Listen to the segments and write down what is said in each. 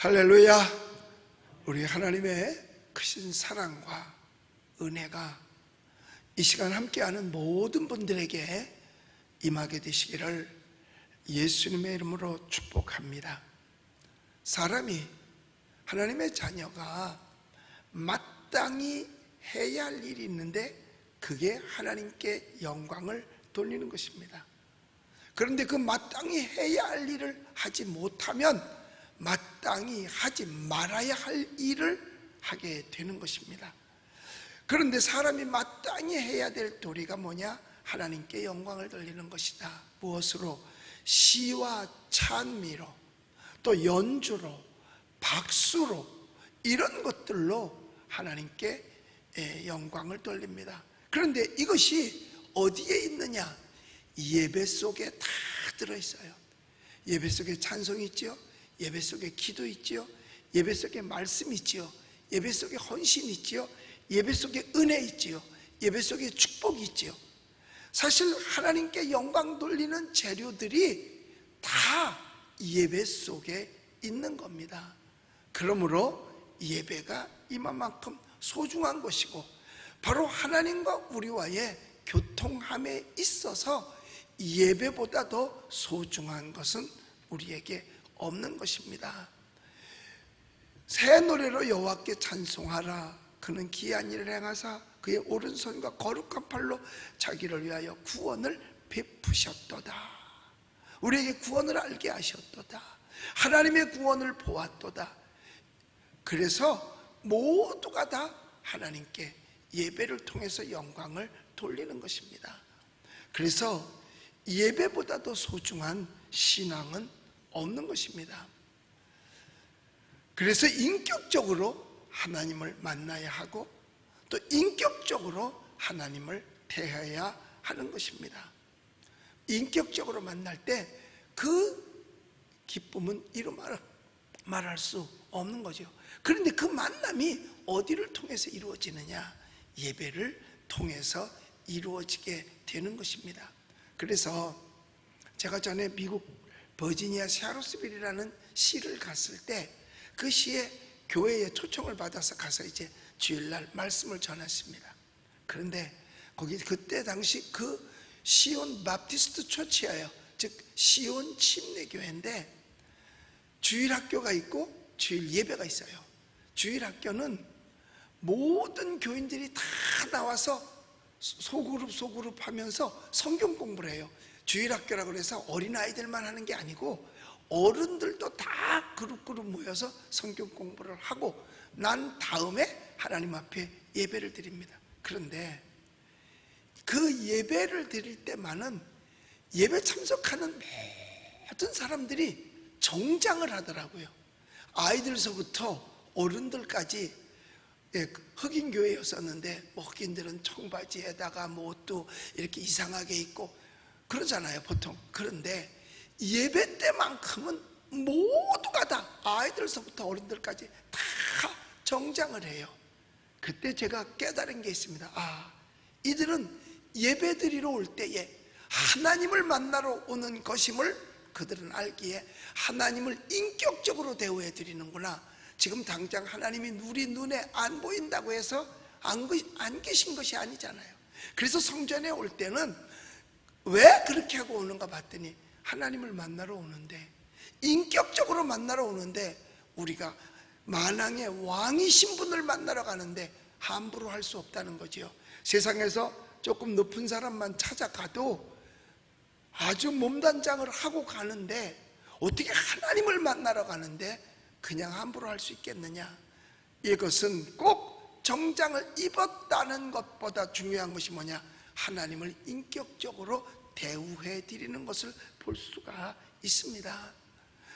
할렐루야! 우리 하나님의 크신 사랑과 은혜가 이 시간 함께하는 모든 분들에게 임하게 되시기를 예수님의 이름으로 축복합니다. 사람이 하나님의 자녀가 마땅히 해야 할 일이 있는데 그게 하나님께 영광을 돌리는 것입니다. 그런데 그 마땅히 해야 할 일을 하지 못하면 마땅히 하지 말아야 할 일을 하게 되는 것입니다. 그런데 사람이 마땅히 해야 될 도리가 뭐냐? 하나님께 영광을 돌리는 것이다. 무엇으로? 시와 찬미로, 또 연주로, 박수로, 이런 것들로 하나님께 예, 영광을 돌립니다. 그런데 이것이 어디에 있느냐? 예배 속에 다 들어있어요. 예배 속에 찬송이 있죠. 예배 속에 기도 있죠. 예배 속에 말씀 있죠. 예배 속에 헌신 있죠. 예배 속에 은혜 있지요. 예배 속에 축복이 있지요. 사실 하나님께 영광 돌리는 재료들이 다 예배 속에 있는 겁니다. 그러므로 예배가 이만큼 소중한 것이고 바로 하나님과 우리와의 교통함에 있어서 예배보다 더 소중한 것은 우리에게 없는 것입니다. 새 노래로 여호와께 찬송하라. 그는 기이한 일을 행하사 그의 오른손과 거룩한 팔로 자기를 위하여 구원을 베푸셨도다. 우리에게 구원을 알게 하셨도다. 하나님의 구원을 보았도다. 그래서 모두가 다 하나님께 예배를 통해서 영광을 돌리는 것입니다. 그래서 예배보다도 소중한 신앙은 없는 것입니다. 그래서 인격적으로 하나님을 만나야 하고 또 인격적으로 하나님을 대해야 하는 것입니다. 인격적으로 만날 때 그 기쁨은 이루 말, 말할 수 없는 거죠. 그런데 그 만남이 어디를 통해서 이루어지느냐? 예배를 통해서 이루어지게 되는 것입니다. 그래서 제가 전에 미국 버지니아 샤로스빌이라는 시를 갔을 때 그 시에 교회에 초청을 받아서 가서 이제 주일날 말씀을 전했습니다. 그런데 거기 그때 당시 그 시온 바티스트 초치예요. 즉 시온 침례교회인데 주일 학교가 있고 주일 예배가 있어요. 주일 학교는 모든 교인들이 다 나와서 소그룹 소그룹 하면서 성경 공부를 해요. 주일 학교라고 해서 어린 아이들만 하는 게 아니고 어른들도 다 그룹 그룹 모여서 성경 공부를 하고 난 다음에 하나님 앞에 예배를 드립니다. 그런데 그 예배를 드릴 때만은 예배 참석하는 모든 사람들이 정장을 하더라고요. 아이들서부터 어른들까지 예, 흑인 교회였었는데 뭐 흑인들은 청바지에다가 뭐 옷도 이렇게 이상하게 입고 그러잖아요 보통. 그런데 예배 때만큼은 모두가 다 아이들서부터 어른들까지 다 정장을 해요. 그때 제가 깨달은 게 있습니다. 아 이들은 예배 드리러 올 때에 하나님을 만나러 오는 것임을 그들은 알기에 하나님을 인격적으로 대우해 드리는구나. 지금 당장 하나님이 우리 눈에 안 보인다고 해서 안, 안 계신 것이 아니잖아요. 그래서 성전에 올 때는 왜 그렇게 하고 오는가 봤더니 하나님을 만나러 오는데 인격적으로 만나러 오는데 우리가 만왕의 왕이신 분을 만나러 가는데 함부로 할 수 없다는 거지요. 세상에서 조금 높은 사람만 찾아가도 아주 몸단장을 하고 가는데 어떻게 하나님을 만나러 가는데 그냥 함부로 할 수 있겠느냐? 이것은 꼭 정장을 입었다는 것보다 중요한 것이 뭐냐? 하나님을 인격적으로 대우해 드리는 것을 볼 수가 있습니다.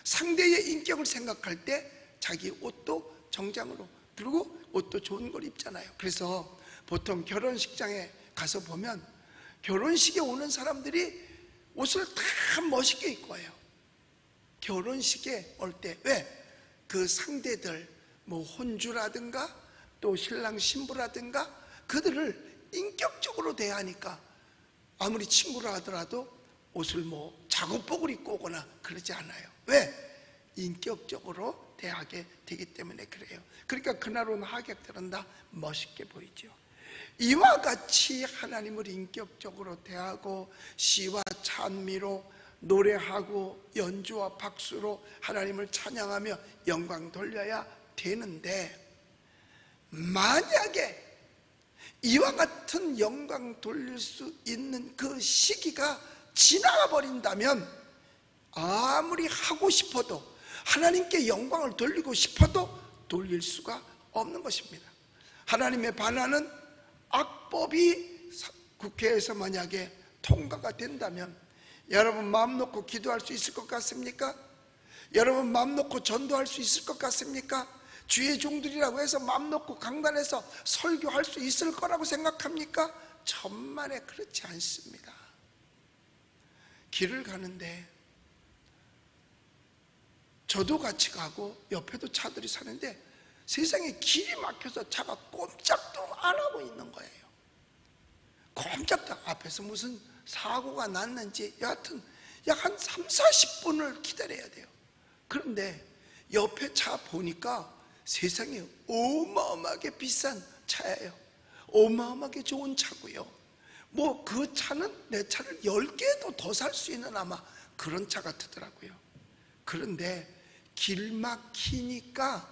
상대의 인격을 생각할 때 자기 옷도 정장으로 그리고 옷도 좋은 걸 입잖아요. 그래서 보통 결혼식장에 가서 보면 결혼식에 오는 사람들이 옷을 다 멋있게 입고 와요. 결혼식에 올 때 왜? 그 상대들 뭐 혼주라든가 또 신랑 신부라든가 그들을 인격적으로 대하니까 아무리 친구라 하더라도 옷을 뭐 작업복을 입고 오거나 그러지 않아요 왜? 인격적으로 대하게 되기 때문에 그래요. 그러니까 그날 온 하객들은 다 멋있게 보이죠. 이와 같이 하나님을 인격적으로 대하고 시와 찬미로 노래하고 연주와 박수로 하나님을 찬양하며 영광 돌려야 되는데 만약에 이와 같은 영광 돌릴 수 있는 그 시기가 지나가 버린다면 아무리 하고 싶어도 하나님께 영광을 돌리고 싶어도 돌릴 수가 없는 것입니다. 하나님의 반하는 악법이 사- 국회에서 만약에 통과가 된다면 여러분 마음 놓고 기도할 수 있을 것 같습니까? 여러분 마음 놓고 전도할 수 있을 것 같습니까? 주의 종들이라고 해서 마음 놓고 강단에서 설교할 수 있을 거라고 생각합니까? 천만에 그렇지 않습니다. 길을 가는데 저도 같이 가고 옆에도 차들이 사는데 세상에 길이 막혀서 차가 꼼짝도 안 하고 있는 거예요. 꼼짝도 앞에서 무슨 사고가 났는지 여하튼 약 한 3, 40분을 기다려야 돼요. 그런데 옆에 차 보니까 세상에 어마어마하게 비싼 차예요. 어마어마하게 좋은 차고요. 뭐 그 차는 내 차를 10개도 더 살 수 있는 아마 그런 차 같더라고요. 그런데 길 막히니까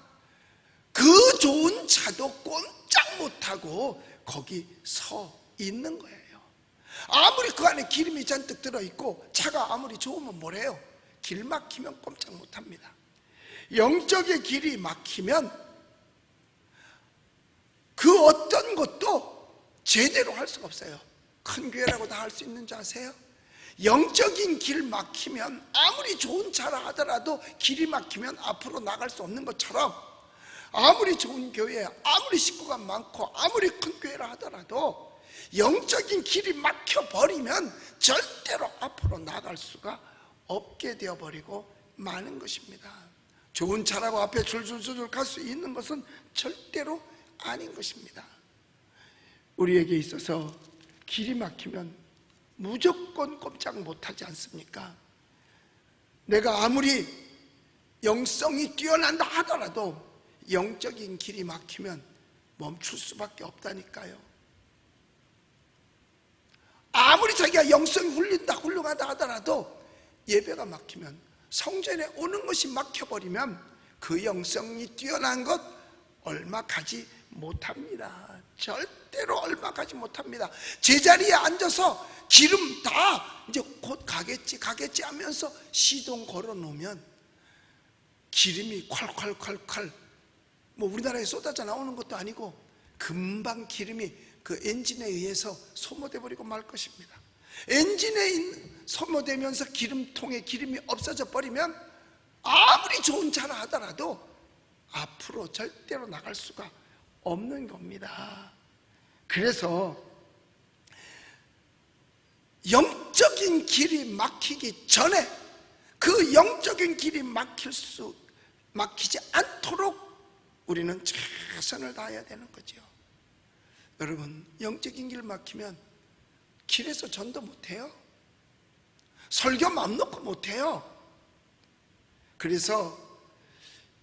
그 좋은 차도 꼼짝 못하고 거기 서 있는 거예요. 아무리 그 안에 기름이 잔뜩 들어있고 차가 아무리 좋으면 뭐래요? 길 막히면 꼼짝 못합니다. 영적의 길이 막히면 그 어떤 것도 제대로 할 수가 없어요. 큰 교회라고 다 할 수 있는 줄 아세요? 영적인 길 막히면 아무리 좋은 차라 하더라도 길이 막히면 앞으로 나갈 수 없는 것처럼 아무리 좋은 교회, 아무리 식구가 많고 아무리 큰 교회라 하더라도 영적인 길이 막혀버리면 절대로 앞으로 나갈 수가 없게 되어버리고 마는 것입니다. 좋은 차라고 앞에 줄줄줄줄 갈 수 있는 것은 절대로 아닌 것입니다. 우리에게 있어서 길이 막히면 무조건 꼼짝 못하지 않습니까? 내가 아무리 영성이 뛰어난다 하더라도 영적인 길이 막히면 멈출 수밖에 없다니까요. 아무리 자기가 영성이 훌린다 훌륭하다 하더라도 예배가 막히면 성전에 오는 것이 막혀버리면 그 영성이 뛰어난 것 얼마 가지 못합니다. 절대로 얼마 가지 못합니다. 제자리에 앉아서 기름 다 이제 곧 가겠지 가겠지 하면서 시동 걸어 놓으면 기름이 콸콸콸콸 뭐 우리나라에 쏟아져 나오는 것도 아니고 금방 기름이 그 엔진에 의해서 소모돼 버리고 말 것입니다. 엔진에 있는- 소모되면서 기름통에 기름이 없어져 버리면 아무리 좋은 차라 하더라도 앞으로 절대로 나갈 수가 없는 겁니다. 그래서 영적인 길이 막히기 전에 그 영적인 길이 막힐 수 막히지 않도록 우리는 최선을 다해야 되는 거죠. 여러분, 영적인 길 막히면 길에서 전도 못해요. 설교 맘 놓고 못해요. 그래서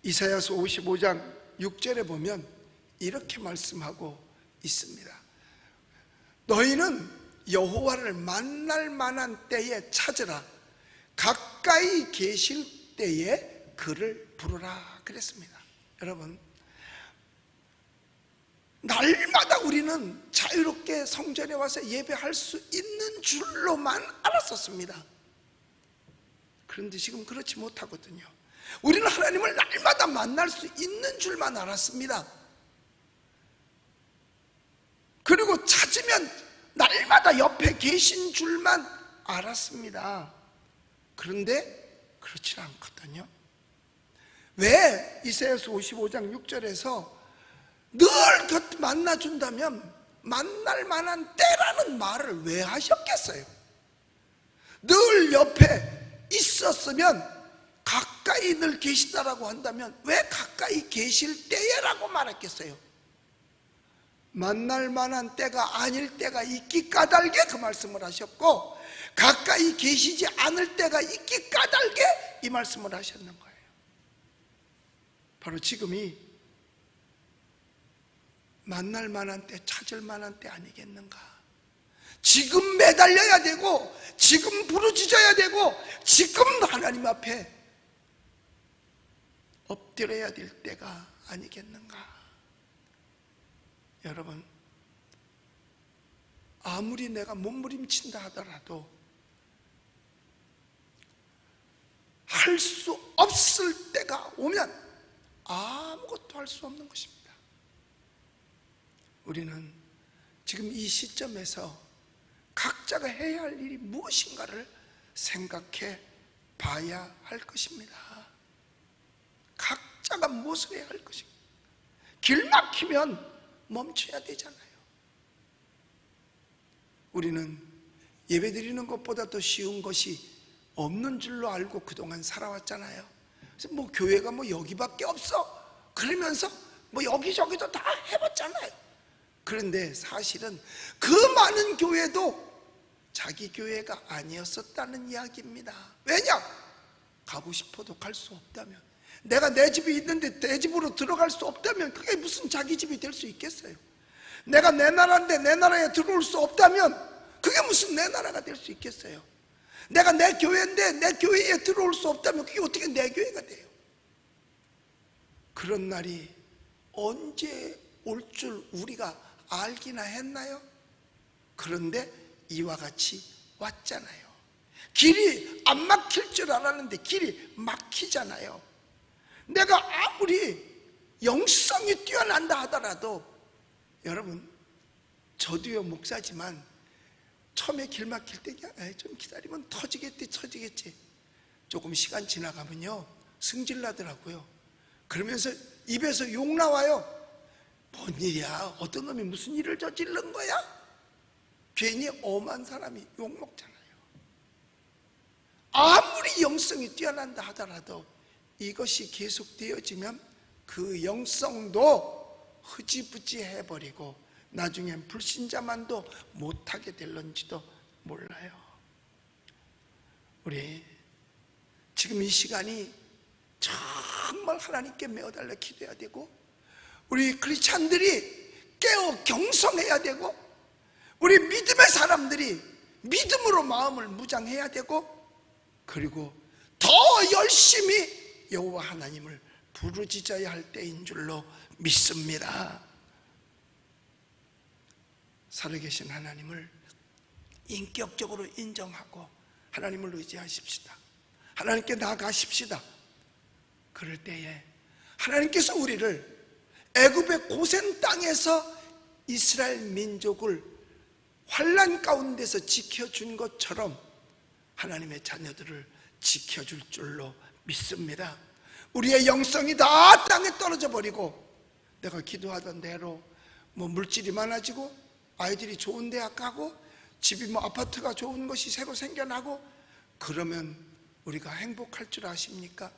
이사야서 55장 6절에 보면 이렇게 말씀하고 있습니다. 너희는 여호와를 만날 만한 때에 찾으라. 가까이 계실 때에 그를 부르라 그랬습니다. 여러분, 날마다 우리는 자유롭게 성전에 와서 예배할 수 있는 줄로만 알았었습니다. 그런데 지금 그렇지 못하거든요. 우리는 하나님을 날마다 만날 수 있는 줄만 알았습니다. 그리고 찾으면 날마다 옆에 계신 줄만 알았습니다. 그런데 그렇지 않거든요. 왜 이사야서 55장 6절에서 늘곁 만나준다면 만날 만한 때라는 말을 왜 하셨겠어요? 늘 옆에 있었으면 가까이 늘 계시다라고 한다면 왜 가까이 계실 때에라고 말했겠어요? 만날 만한 때가 아닐 때가 있기 까닭에 그 말씀을 하셨고 가까이 계시지 않을 때가 있기 까닭에 이 말씀을 하셨는 거예요. 바로 지금이 만날 만한 때, 찾을 만한 때 아니겠는가? 지금 매달려야 되고, 지금 부르짖어야 되고, 지금 하나님 앞에 엎드려야 될 때가 아니겠는가? 여러분, 아무리 내가 몸부림친다 하더라도 할 수 없을 때가 오면 아무것도 할 수 없는 것입니다. 우리는 지금 이 시점에서 각자가 해야 할 일이 무엇인가를 생각해 봐야 할 것입니다. 각자가 무엇을 해야 할 것입니다. 길 막히면 멈춰야 되잖아요. 우리는 예배 드리는 것보다 더 쉬운 것이 없는 줄로 알고 그동안 살아왔잖아요. 그래서 뭐 교회가 뭐 여기밖에 없어. 그러면서 뭐 여기저기도 다 해봤잖아요. 그런데 사실은 그 많은 교회도 자기 교회가 아니었었다는 이야기입니다. 왜냐? 가고 싶어도 갈 수 없다면. 내가 내 집이 있는데 내 집으로 들어갈 수 없다면 그게 무슨 자기 집이 될 수 있겠어요? 내가 내 나라인데 내 나라에 들어올 수 없다면 그게 무슨 내 나라가 될 수 있겠어요? 내가 내 교회인데 내 교회에 들어올 수 없다면 그게 어떻게 내 교회가 돼요? 그런 날이 언제 올 줄 우리가 알기나 했나요? 그런데 이와 같이 왔잖아요. 길이 안 막힐 줄 알았는데 길이 막히잖아요. 내가 아무리 영성이 뛰어난다 하더라도 여러분 저도요 목사지만 처음에 길 막힐 때 좀 기다리면 터지겠지 터지겠지. 조금 시간 지나가면요 승질 나더라고요. 그러면서 입에서 욕 나와요 뭔 일이야? 어떤 놈이 무슨 일을 저지른 거야 괜히 엄한 사람이 욕 먹잖아요 아무리 영성이 뛰어난다 하더라도 이것이 계속되어지면 그 영성도 흐지부지 해버리고 나중엔 불신자만도 못하게 될런지도 몰라요. 우리 지금 이 시간이 정말 하나님께 매어달라 기도해야 되고 우리 크리스찬들이 깨어 경성해야 되고 우리 믿음의 사람들이 믿음으로 마음을 무장해야 되고 그리고 더 열심히 여호와 하나님을 부르짖어야 할 때인 줄로 믿습니다. 살아계신 하나님을 인격적으로 인정하고 하나님을 의지하십시다. 하나님께 나아가십시다. 그럴 때에 하나님께서 우리를 애굽의 고센 땅에서 이스라엘 민족을 환란 가운데서 지켜준 것처럼 하나님의 자녀들을 지켜줄 줄로 믿습니다. 우리의 영성이 다 땅에 떨어져 버리고 내가 기도하던 대로 뭐 물질이 많아지고 아이들이 좋은 대학 가고 집이 뭐 아파트가 좋은 것이 새로 생겨나고 그러면 우리가 행복할 줄 아십니까?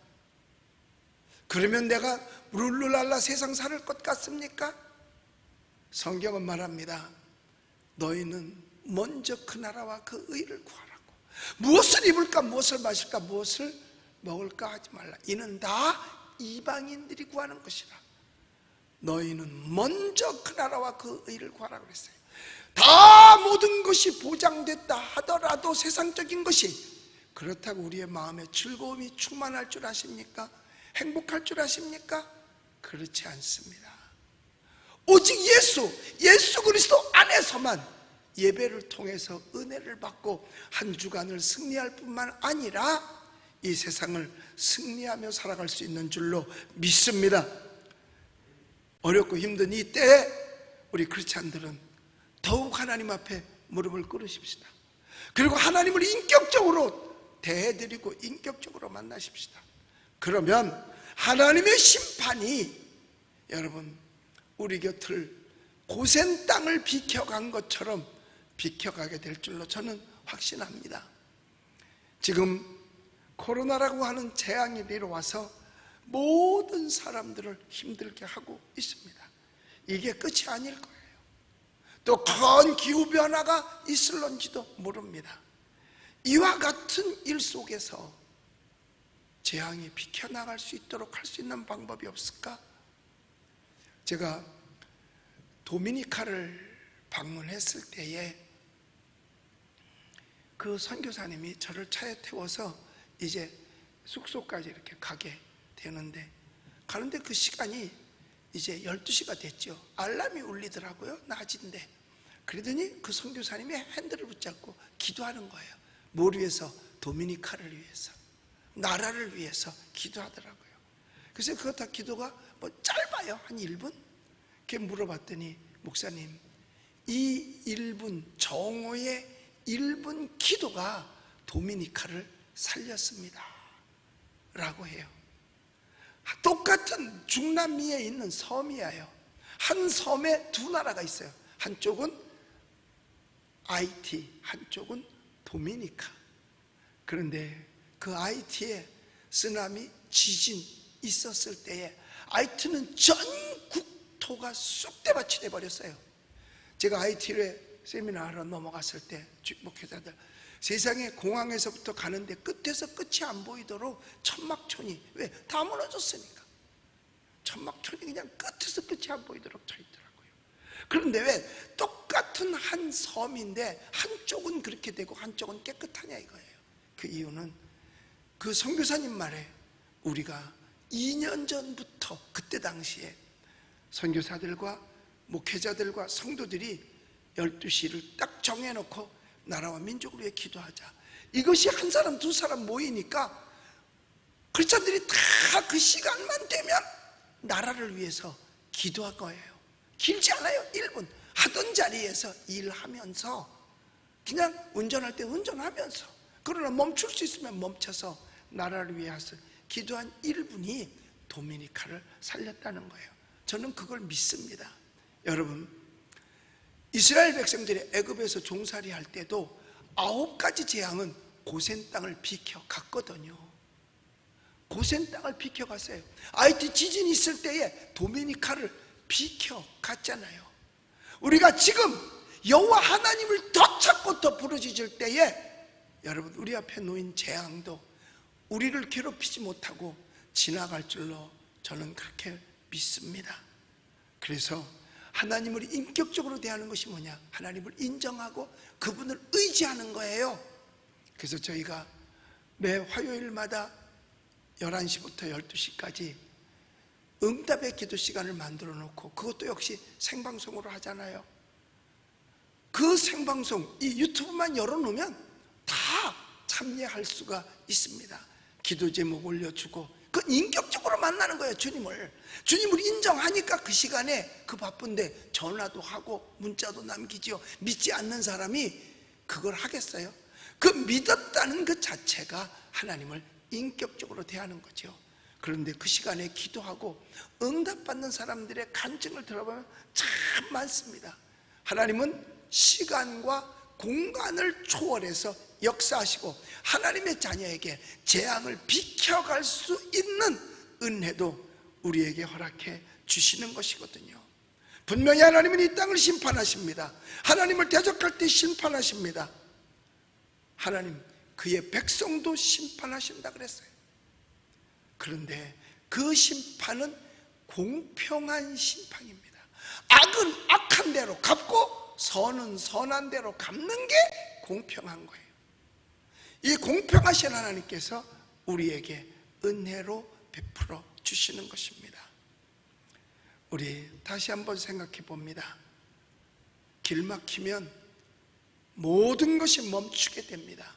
그러면 내가 룰루랄라 세상 살 것 같습니까? 성경은 말합니다. 너희는 먼저 그 나라와 그 의를 구하라고. 무엇을 입을까, 무엇을 마실까, 무엇을 먹을까 하지 말라. 이는 다 이방인들이 구하는 것이라. 너희는 먼저 그 나라와 그 의를 구하라 그랬어요. 다 모든 것이 보장됐다 하더라도 세상적인 것이 그렇다고 우리의 마음에 즐거움이 충만할 줄 아십니까? 행복할 줄 아십니까? 그렇지 않습니다. 오직 예수, 예수 그리스도 안에서만 예배를 통해서 은혜를 받고 한 주간을 승리할 뿐만 아니라 이 세상을 승리하며 살아갈 수 있는 줄로 믿습니다. 어렵고 힘든 이 때에 우리 크리스찬들은 더욱 하나님 앞에 무릎을 꿇으십시다. 그리고 하나님을 인격적으로 대해드리고 인격적으로 만나십시다. 그러면 하나님의 심판이 여러분 우리 곁을 고센 땅을 비켜간 것처럼 비켜가게 될 줄로 저는 확신합니다. 지금 코로나라고 하는 재앙이 내려와서 모든 사람들을 힘들게 하고 있습니다. 이게 끝이 아닐 거예요. 또 큰 기후변화가 있을런지도 모릅니다. 이와 같은 일 속에서 재앙이 비켜나갈 수 있도록 할 수 있는 방법이 없을까? 제가 도미니카를 방문했을 때에 그 선교사님이 저를 차에 태워서 이제 숙소까지 이렇게 가게 되는데 가는데 그 시간이 이제 12시가 됐죠. 알람이 울리더라고요. 낮인데. 그러더니 그 선교사님이 핸들을 붙잡고 기도하는 거예요. 뭘 위해서? 도미니카를 위해서. 나라를 위해서 기도하더라고요. 그래서 그거 다 기도가 뭐 짧아요. 한 1분? 이렇게 물어봤더니 목사님, 이 1분 정오의 1분 기도가 도미니카를 살렸습니다. 라고 해요. 똑같은 중남미에 있는 섬이에요. 한 섬에 두 나라가 있어요. 한쪽은 아이티, 한쪽은 도미니카. 그런데 그 아이티에 쓰나미 지진 있었을 때에 아이티는 전 국토가 쑥대밭이 돼버렸어요. 제가 아이티를 세미나하러 넘어갔을 때 주- 목회자들 세상에 공항에서부터 가는데 끝에서 끝이 안 보이도록 천막촌이 왜? 다 무너졌으니까 천막촌이 그냥 끝에서 끝이 안 보이도록 쳐 있더라고요 그런데 왜 똑같은 한 섬인데 한쪽은 그렇게 되고 한쪽은 깨끗하냐 이거예요 그 이유는 그 선교사님 말에 우리가 2년 전부터 그때 당시에 선교사들과 목회자들과 성도들이 12시를 딱 정해놓고 나라와 민족을 위해 기도하자. 이것이 한 사람, 두 사람 모이니까 크리스찬들이 다 그 시간만 되면 나라를 위해서 기도할 거예요. 길지 않아요. 1분. 하던 자리에서 일하면서 그냥 운전할 때 운전하면서 그러나 멈출 수 있으면 멈춰서 나라를 위해서 기도한 1분이 도미니카를 살렸다는 거예요. 저는 그걸 믿습니다. 여러분, 이스라엘 백성들이 애굽에서 종살이 할 때도 아홉 가지 재앙은 고센 땅을 비켜 갔거든요. 고센 땅을 비켜 갔어요. 아이티 지진 있을 때에 도미니카를 비켜 갔잖아요. 우리가 지금 여호와 하나님을 더 찾고 더 부르짖을 때에 여러분 우리 앞에 놓인 재앙도 우리를 괴롭히지 못하고 지나갈 줄로 저는 그렇게 믿습니다. 그래서 하나님을 인격적으로 대하는 것이 뭐냐? 하나님을 인정하고 그분을 의지하는 거예요. 그래서 저희가 매 화요일마다 11시부터 12시까지 응답의 기도 시간을 만들어 놓고 그것도 역시 생방송으로 하잖아요. 그 생방송, 이 유튜브만 열어 놓으면 다 참여할 수가 있습니다. 기도 제목 올려주고, 그 인격적으로 만나는 거예요, 주님을. 주님을 인정하니까 그 시간에 그 바쁜데 전화도 하고 문자도 남기지요. 믿지 않는 사람이 그걸 하겠어요? 그 믿었다는 그 자체가 하나님을 인격적으로 대하는 거죠. 그런데 그 시간에 기도하고 응답받는 사람들의 간증을 들어보면 참 많습니다. 하나님은 시간과 공간을 초월해서 역사하시고 하나님의 자녀에게 재앙을 비켜갈 수 있는 은혜도 우리에게 허락해 주시는 것이거든요. 분명히 하나님은 이 땅을 심판하십니다. 하나님을 대적할 때 심판하십니다. 하나님 그의 백성도 심판하신다 그랬어요. 그런데 그 심판은 공평한 심판입니다. 악은 악한 대로 갚고 선은 선한 대로 갚는 게 공평한 거예요. 이 공평하신 하나님께서 우리에게 은혜로 베풀어 주시는 것입니다. 우리 다시 한번 생각해 봅니다. 길 막히면 모든 것이 멈추게 됩니다.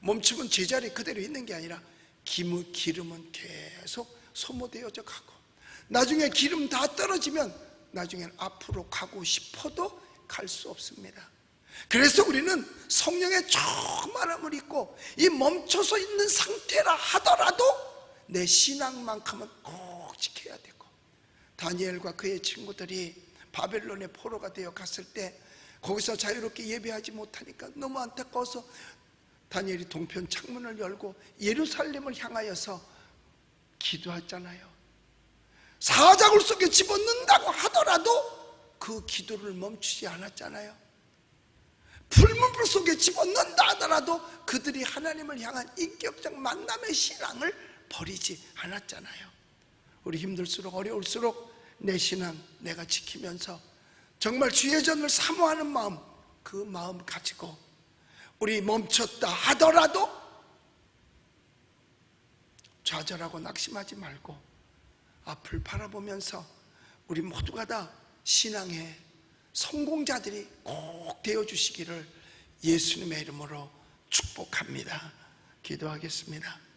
멈추면 제자리 그대로 있는 게 아니라 기름, 기름은 계속 소모되어져 가고 나중에 기름 다 떨어지면 나중엔 앞으로 가고 싶어도 갈 수 없습니다. 그래서 우리는 성령의 충만함을 입고 이 멈춰서 있는 상태라 하더라도 내 신앙만큼은 꼭 지켜야 되고 다니엘과 그의 친구들이 바벨론의 포로가 되어 갔을 때 거기서 자유롭게 예배하지 못하니까 너무 안타까워서 다니엘이 동편 창문을 열고 예루살렘을 향하여서 기도했잖아요. 사자굴 속에 집어넣는다고 하더라도 그 기도를 멈추지 않았잖아요. 풀문불 속에 집어넣는다 하더라도 그들이 하나님을 향한 인격적 만남의 신앙을 버리지 않았잖아요. 우리 힘들수록 어려울수록 내 신앙 내가 지키면서 정말 주의 전을 사모하는 마음 그 마음 가지고 우리 멈췄다 하더라도 좌절하고 낙심하지 말고 앞을 바라보면서 우리 모두가 다 신앙의 성공자들이 꼭 되어 주시기를 예수님의 이름으로 축복합니다. 기도하겠습니다.